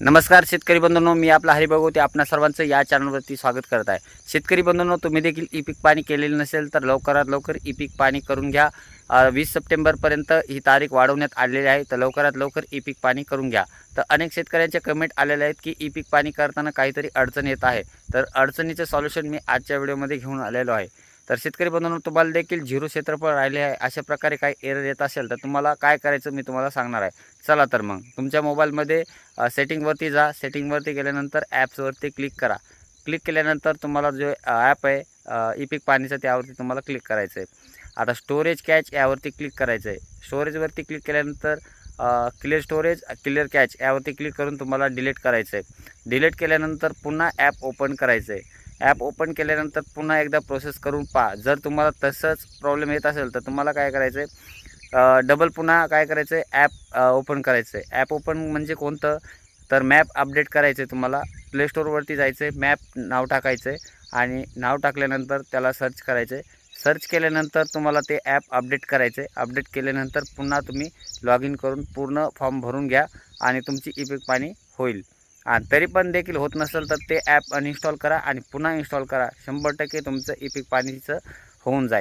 नमस्कार शेतकरी बंधूंनो मी आपला हरिभगवती आपणा सर्वांचं या चॅनलवरती स्वागत करत आहे शेतकरी बंधूंनो तुम्ही देखील ई पीक पाणी केलेली नसेल तर लवकरात लवकर ई पीक पाणी करून घ्या. वीस सप्टेंबरपर्यंत ही तारीख वाढवण्यात आलेली आहे तर लवकरात लवकर ई पीक पाणी करून घ्या. तर अनेक शेतकऱ्यांचे कमेंट आलेले आहेत की ई पीक पाणी करताना काहीतरी अडचण येत आहे. तर अडचणीचं सॉल्युशन मी आजच्या व्हिडिओमध्ये घेऊन आलेलो आहे. तर शेतकरी बंधूंनो तुम्हाला देखील झिरो क्षेत्रफळ राहिले आहे अशा प्रकारे काही एरर येत असेल तर तुम्हाला काय करायचं मी तुम्हाला सांगणार आहे. चला तर मग तुमच्या मोबाईलमध्ये सेटिंगवरती जा. सेटिंगवरती गेल्यानंतर ॲप्सवरती क्लिक करा. क्लिक केल्यानंतर तुम्हाला जो ॲप आहे ई पाणीचं त्यावरती तुम्हाला क्लिक करायचं आहे आता स्टोरेज कॅच यावरती क्लिक करायचं आहे स्टोरेजवरती क्लिक केल्यानंतर क्लिअर स्टोरेज क्लिअर कॅच यावरती क्लिक करून तुम्हाला डिलीट करायचं आहे डिलीट केल्यानंतर पुन्हा ॲप ओपन करायचं आहे ॲप ओपन केल्यानंतर पुन्हा एकदा प्रोसेस करून पहा. जर तुम्हाला तसंच प्रॉब्लेम येत असेल तर तुम्हाला काय करायचं आहे डबल पुन्हा काय करायचं आहे ॲप ओपन करायचं आहे ॲप ओपन म्हणजे कोणतं? तर मॅप अपडेट करायचं आहे तुम्हाला. प्ले स्टोअरवरती जायचं आहे मॅप नाव टाकायचं आहे आणि नाव टाकल्यानंतर त्याला सर्च करायचं आहे सर्च केल्यानंतर तुम्हाला ते ॲप अपडेट करायचं आहे अपडेट केल्यानंतर पुन्हा तुम्ही लॉग इन करून पूर्ण फॉर्म भरून घ्या आणि तुमची ई पाणी होईल. तरी पण देखील होत नसेल तर ते ॲप अनइन्स्टॉल करा आणि पुन्हा इन्स्टॉल करा. शंभर टक्के तुमचं इपिक पाणीचं होऊन जाईल.